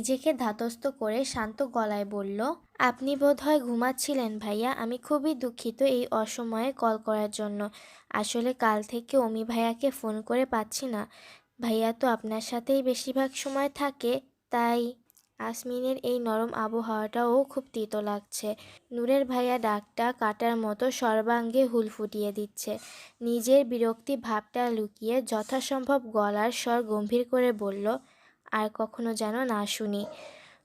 নিজেকে ধাতস্থ করে শান্ত গলায় বলল, আপনি বোধহয় ঘুমাচ্ছিলেন ভাইয়া। আমি খুবই দুঃখিত এই অসময়ে কল করার জন্য। আসলে কাল থেকে অমি ভাইয়াকে ফোন করে পাচ্ছি না। ভাইয়া তো আপনার সাথেই বেশিরভাগ সময় থাকে, তাই আসমিনের এই নরম আবহাওয়াটাও খুব তিতো লাগছে। নূরের ভাইয়া ডাকটা কাটার মতো সর্বাঙ্গে হুল ফুটিয়ে দিচ্ছে। নিজের বিরক্তি ভাবটা লুকিয়ে যথাসম্ভব গলার স্বর গম্ভীর করে বলল আর কখনো যেন না শুনি।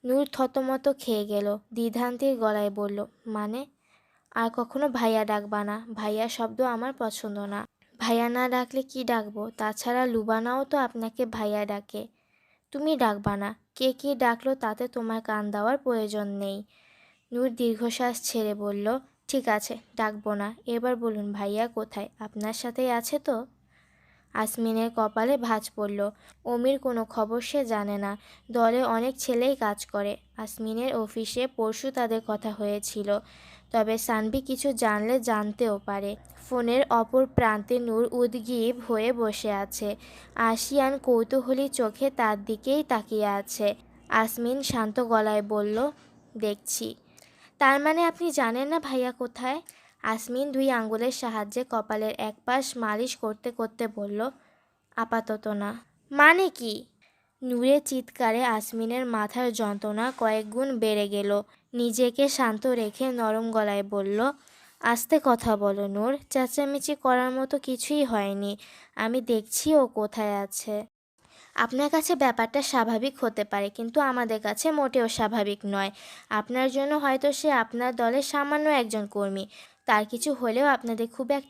নূর থতমত খেয়ে গেল, দ্বিধান্তির গলায় বলল মানে? আর কখনো ভাইয়া ডাকবা না। ভাইয়া শব্দ আমার পছন্দ না। ভাইয়া না ডাকলে কি ডাকবো? তাছাড়া লুবানাও তো আপনাকে ভাইয়া ডাকে। তুমি ডাকবা না। কে কি ডাকলো তাতে তোমার কান দেওয়ার প্রয়োজন নেই। নূর দীর্ঘশ্বাস ছেড়ে বলল, ঠিক আছে, ডাকবো না। এবার বলুন ভাইয়া কোথায়? আপনার সাথেই আছে তো? আসমিনের কপালে ভাঁজ পড়ল। অমির কোনো খবর সে জানে না। দলে অনেক ছেলেই কাজ করে। আসমিনের অফিসে পরশু তাদের কথা হয়েছিল। তবে সানভি কিছু জানলে জানতেও পারে। ফোনের অপর প্রান্তে নূর উদ্গীব হয়ে বসে আছে। আসিয়ান কৌতূহলী চোখে তার দিকেই তাকিয়ে আছে। আসমিন শান্ত গলায় বলল, দেখছি। তার মানে আপনি জানেন না ভাইয়া কোথায়? আসমিন দুই আঙ্গুলের সাহায্যে কপালের এক পাশ মালিশ করতে করতে বলল, আপাতত না। মানে কি? নূরের চিৎকারে আসমিনের মাথার যন্ত্রণা কয়েক গুণ বেড়ে গেল। নিজেকে শান্ত রেখে নরম গলায় বলল, আস্তে কথা বলো নূর, চেঁচামেচি করার মতো কিছুই হয়নি। আমি দেখছি ও কোথায় আছে। আপনার কাছে ব্যাপারটা স্বাভাবিক হতে পারে, কিন্তু আমাদের কাছে মোটেও স্বাভাবিক নয়। আপনার জন্য হয়তো সে আপনার দলের সামান্য একজন কর্মী। তার কিছু হলেও আপনাদের খুব এক